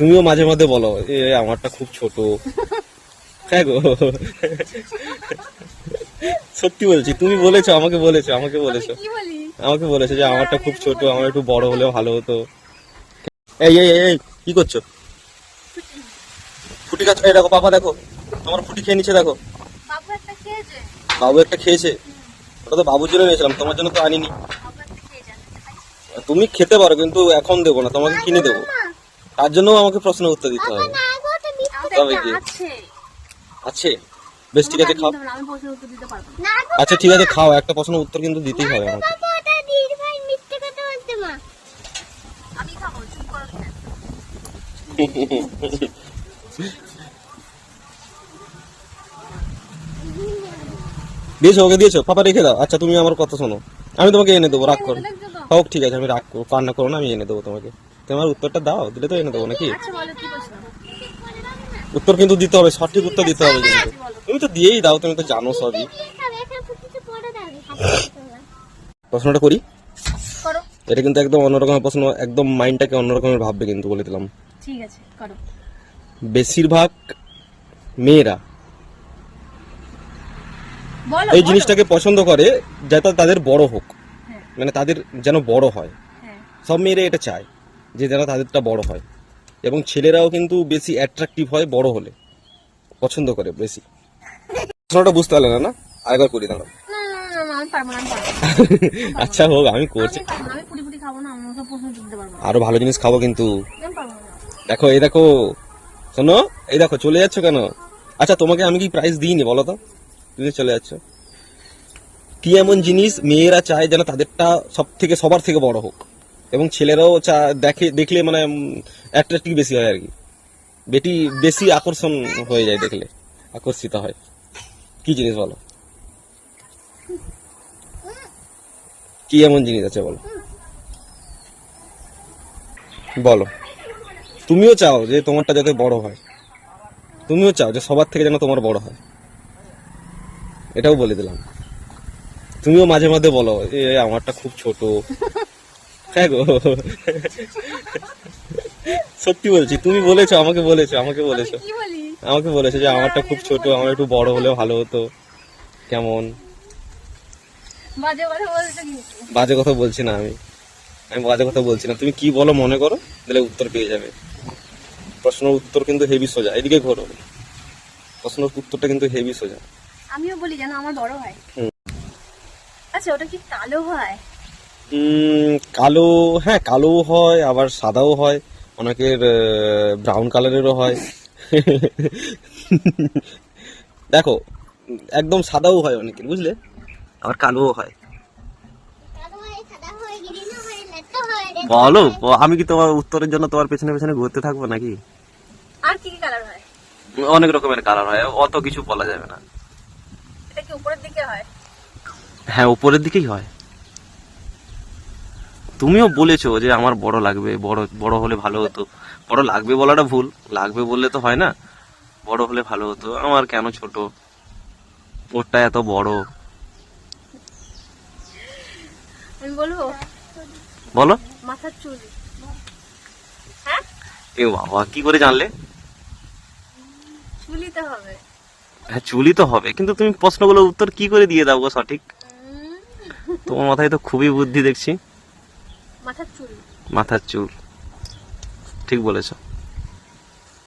তুমিও মাঝে মধ্যে বলো এ আমারটা খুব ছোট। হ্যাঁ গো। সত্যি বলছি তুমি বলেছ আমাকে বলেছ আমাকে বলেছ। আমাকে বলেছ যে আমারটা খুব ছোট আমার একটু বড় হলে ভালো হতো। এই এই এই, কি করছ? ফুটি গাছ এই দেখো পাপা দেখো তোমার ফুটি খেয়ে নিচ্ছে দেখো। বাবু একটা খেয়েছে? ওটা তো বাবুর জন্য নিয়েছিলাম তোমার জন্য তো আনিনি। তুমি খেতে পারো কিন্তু এখন দেবো না তোমাকে কিনে দেবো। তার জন্য আমাকে প্রশ্ন উত্তর দিতে হবে। তবে একটা কি? আছে। আছে? বেশ ঠিক আছে খাও আমাকে আমি প্রশ্ন উত্তর দিতে পারব না। আচ্ছা ঠিক আছে খাও। একটা প্রশ্ন উত্তর কিন্তু দিতেই হবে আমাকে। দিয়েছ ওকে দিয়েছ? পাপা রেখে দাও। আচ্ছা তুমি আমার কথা শোনো। আমি তোমাকে এনে দেবো রাগ করো। হোক ঠিক আছে আমি রাগ করো কান্না করো না আমি এনে দেবো তোমাকে। তোমার উত্তরটা দাও দিলে তো এনে দেবো নাকি? আচ্ছা উত্তর কিন্তু দিতে হবে সঠিক উত্তর দিতে হবে কিন্তু। তুমি তো দিয়েই দাও তুমি তো জানো সবই। প্রশ্নটা করি? এটা কিন্তু একদম অন্যরকমের প্রশ্ন একদম মাইন্ডটাকে অন্যরকমের ভাববে কিন্তু বলে দিলাম। ঠিক আছে করো। বেশিরভাগ মেয়েরা এই জিনিসটাকে পছন্দ করে যাতে তাদের বড় হোক। হ্যাঁ। মানে তাদের যেন বড় হয়। হ্যাঁ। সব মেয়েরা এটা চায়। যে যেন তাদেরটা বড় হয়। এবং ছেলেরাও কিন্তু বেশি অ্যাট্রাকটিভ হয় বড় হলে। পছন্দ করে বেশি। প্রশ্নটা বুঝতে পারলে না না? আরেকবার করি দাঁড়াও। আচ্ছা হোক আমি করছি। আরও ভালো জিনিস খাব কিন্তু। দেখো এই দেখো শোনো এই দেখো চলে যাচ্ছ কেন? আচ্ছা তোমাকে আমি কি প্রাইস দিইনি বলো তো? তুমি চলে যাচ্ছ। কি এমন জিনিস মেয়েরা চায় যেন তাদেরটা সব থেকে সবার থেকে বড় হোক? এবং ছেলেরাও দেখে, দেখলে মানে অ্যাট্রাক্টিভ বেশি হয় আর কি। বেটি, বেশি আকর্ষণ হয়ে যায় দেখলে। আকর্ষিত হয়। কি জিনিস বলো? কি এমন জিনিস আছে বলো? বলো। তুমিও চাও যে তোমারটা যাতে বড় হয়। তুমিও চাও যে সবার থেকে যেন তোমার বড় হয়। এটাও বলে দিলাম। তুমিও মাঝে মাঝে বলো, এ, আমারটা খুব ছোট। হ্যাঁ গো। সত্যি বলছি তুমি বলেছ আমাকে বলেছ আমাকে বলেছ। আমাকে বলেছ যে আমারটা খুব ছোট আমার একটু বড় হলে ভালো হতো। কেমন? বাজে কথা বাজে কথা বলছি না আমি। আমি বাজে কথা বলছি না। তুমি কি বলো মনে করো তাহলে উত্তর পেয়ে যাবে। প্রশ্নের উত্তর কিন্তু হেভি সোজা। এদিকে ঘোরো। প্রশ্নের উত্তরটা কিন্তু হেভি সোজা। আমিও বলি যেন আমার বড় হয়। আচ্ছা ওটা কি কালো হয়? কালো হ্যাঁ কালো হয় আবার সাদাও হয়। অনেকের ব্রাউন কালারেরও হয়। দেখো একদম সাদাও হয় অনেকের বুঝলে? আবার কালোও হয়। বলো আমি কি তোমার উত্তরের জন্য তোমার পেছনে পেছনে ঘুরতে থাকব নাকি? আর কি কালার হয়? অনেক রকমের কালার হয় অত কিছু বলা যাবে না। এটা কি উপরের দিকে হয়? হ্যাঁ উপরের দিকেই হয়। তুমিও বলেছ যে আমার বড় লাগবে বড় বড় হলে ভালো হতো। বড় লাগবে বলাটা ভুল লাগবে বললে তো হয় না। বড় হলে ভালো হতো। আমার কেন ছোট? ওরটা এত বড়। আমি বলব? বলো। মাথার চুল। হ্যাঁ? এ বাবা কি করে জানলে? চুলিতে হবে। হ্যাঁ চুলই তো হবে। কিন্তু তুমি প্রশ্নগুলোর উত্তর কি করে দিয়ে দাও গো সঠিক? তোমার মাথায় তো খুবই বুদ্ধি দেখছি। মাথার চুল। ঠিক বলেছ।